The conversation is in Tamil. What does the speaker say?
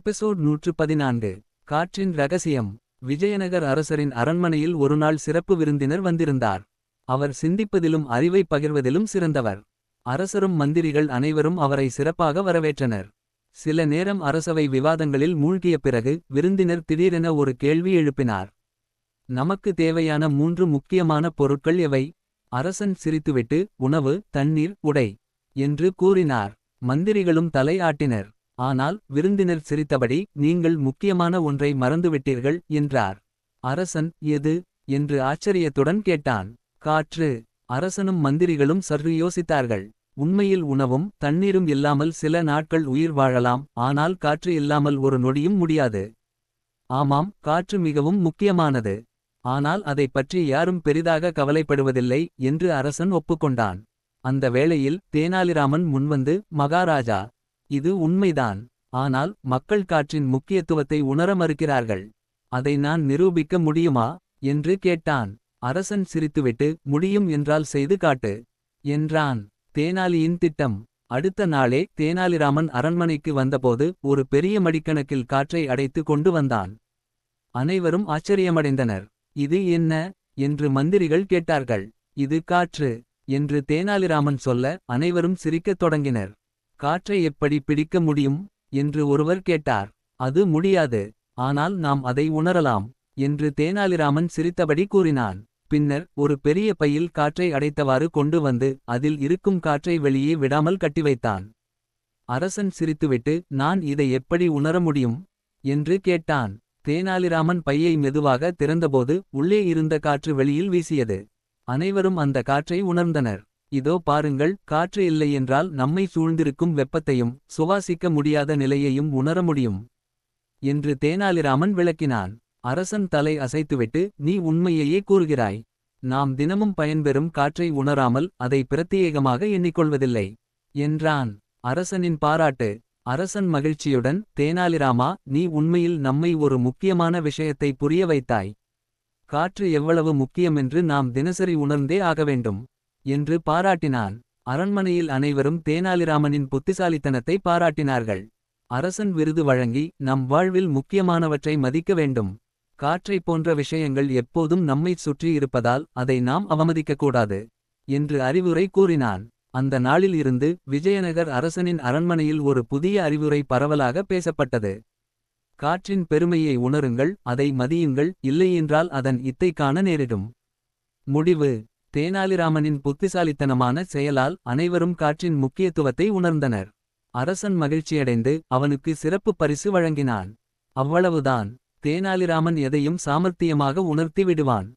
எபிசோட் நூற்று பதினான்கு காற்றின் ரகசியம். விஜயநகர் அரசரின் அரண்மனையில் ஒருநாள் சிறப்பு விருந்தினர் வந்திருந்தார். அவர் சிந்திப்பதிலும் அறிவை பகிர்வதிலும் சிறந்தவர். அரசரும் மந்திரிகள் அனைவரும் அவரை சிறப்பாக வரவேற்றனர். சில நேரம் அரசவை விவாதங்களில் மூழ்கிய பிறகு விருந்தினர் திடீரென ஒரு கேள்வி எழுப்பினார். நமக்கு தேவையான மூன்று முக்கியமான பொருட்கள் எவை? அரசன் சிரித்துவிட்டு உணவு தண்ணீர் உடை என்று கூறினார். மந்திரிகளும் தலை ஆட்டினர் ஆனால் விருந்தினர் சிரித்தபடி நீங்கள் முக்கியமான ஒன்றை மறந்துவிட்டீர்கள் என்றார். அரசன் எது? என்று ஆச்சரியத்துடன் கேட்டான். காற்று. அரசனும் மந்திரிகளும் சற்று யோசித்தார்கள். உண்மையில் உணவும் தண்ணீரும் இல்லாமல் சில நாட்கள் உயிர் வாழலாம் ஆனால் காற்று இல்லாமல் ஒரு நொடியும் முடியாது. ஆமாம் காற்று மிகவும் முக்கியமானது. ஆனால் அதைப் பற்றி யாரும் பெரிதாக கவலைப்படுவதில்லை என்று அரசன் ஒப்புக்கொண்டான். அந்த வேளையில் தேனாலிராமன் முன்வந்து மகாராஜா இது உண்மைதான். ஆனால் மக்கள் காற்றின் முக்கியத்துவத்தை உணர மறுக்கிறார்கள். அதை நான் நிரூபிக்க முடியுமா? என்று கேட்டான். அரசன் சிரித்துவிட்டு முடியும் என்றால் செய்து காட்டு என்றான். தேனாலியின் திட்டம். அடுத்த நாளே தேனாலிராமன் அரண்மனைக்கு வந்தபோது ஒரு பெரிய மடிக்கணக்கில் காற்றை அடைத்து கொண்டு வந்தான். அனைவரும் ஆச்சரியமடைந்தனர். இது என்ன என்று மந்திரிகள் கேட்டார்கள். இது காற்று என்று தேனாலிராமன் சொல்ல அனைவரும் சிரிக்கத் தொடங்கினர். காற்றை எப்படி பிடிக்க முடியும்? என்று ஒருவர் கேட்டார். அது முடியாது. ஆனால் நாம் அதை உணரலாம் என்று தேனாலிராமன் சிரித்தபடி கூறினான். பின்னர் ஒரு பெரிய பையில் காற்றை அடைத்தவாறு கொண்டு வந்து அதில் இருக்கும் காற்றை வெளியே விடாமல் கட்டி வைத்தான். அரசன் சிரித்துவிட்டு நான் இதை எப்படி உணர முடியும்? என்று கேட்டான். தேனாலிராமன் பையை மெதுவாக திறந்தபோது உள்ளே இருந்த காற்று வெளியில் வீசியது. அனைவரும் அந்த காற்றை உணர்ந்தனர். இதோ பாருங்கள் காற்று இல்லையென்றால் நம்மை சூழ்ந்திருக்கும் வெப்பத்தையும் சுவாசிக்க முடியாத நிலையையும் உணர முடியும். என்று தேனாலிராமன் விளக்கினான். அரசன் தலை அசைத்துவிட்டு நீ உண்மையையே கூறுகிறாய். நாம் தினமும் பயன்பெறும் காற்றை உணராமல் அதை பிரத்யேகமாக எண்ணிக்கொள்வதில்லை. என்றான். அரசனின் பாராட்டு. அரசன் மகிழ்ச்சியுடன் தேனாலிராமா நீ உண்மையில் நம்மை ஒரு முக்கியமான விஷயத்தை புரிய வைத்தாய். காற்று எவ்வளவு முக்கியமென்று நாம் தினசரி உணர்ந்தே ஆக வேண்டும். என்று பாராட்டினான். அரண்மனையில் அனைவரும் தேனாலிராமனின் புத்திசாலித்தனத்தை பாராட்டினார்கள். அரசன் விருது வழங்கி நம் வாழ்வில் முக்கியமானவற்றை மதிக்க வேண்டும். காற்றைப் போன்ற விஷயங்கள் எப்போதும் நம்மைச் சுற்றி இருப்பதால் அதை நாம் அவமதிக்கக்கூடாது என்று அறிவுரை கூறினான். அந்த நாளில் இருந்து விஜயநகர் அரசனின் அரண்மனையில் ஒரு புதிய அறிவுரை பரவலாக பேசப்பட்டது. காற்றின் பெருமையை உணருங்கள் அதை மதியுங்கள் இல்லையென்றால் அதன் இத்தை காண நேரிடும். முடிவு. தேனாலிராமனின் புத்திசாலித்தனமான செயலால் அனைவரும் காற்றின் முக்கியத்துவத்தை உணர்ந்தனர். அரசன் மகிழ்ச்சியடைந்து அவனுக்கு சிறப்பு பரிசு வழங்கினான். அவ்வளவுதான். தேனாலிராமன் எதையும் சாமர்த்தியமாக உணர்த்தி விடுவான்.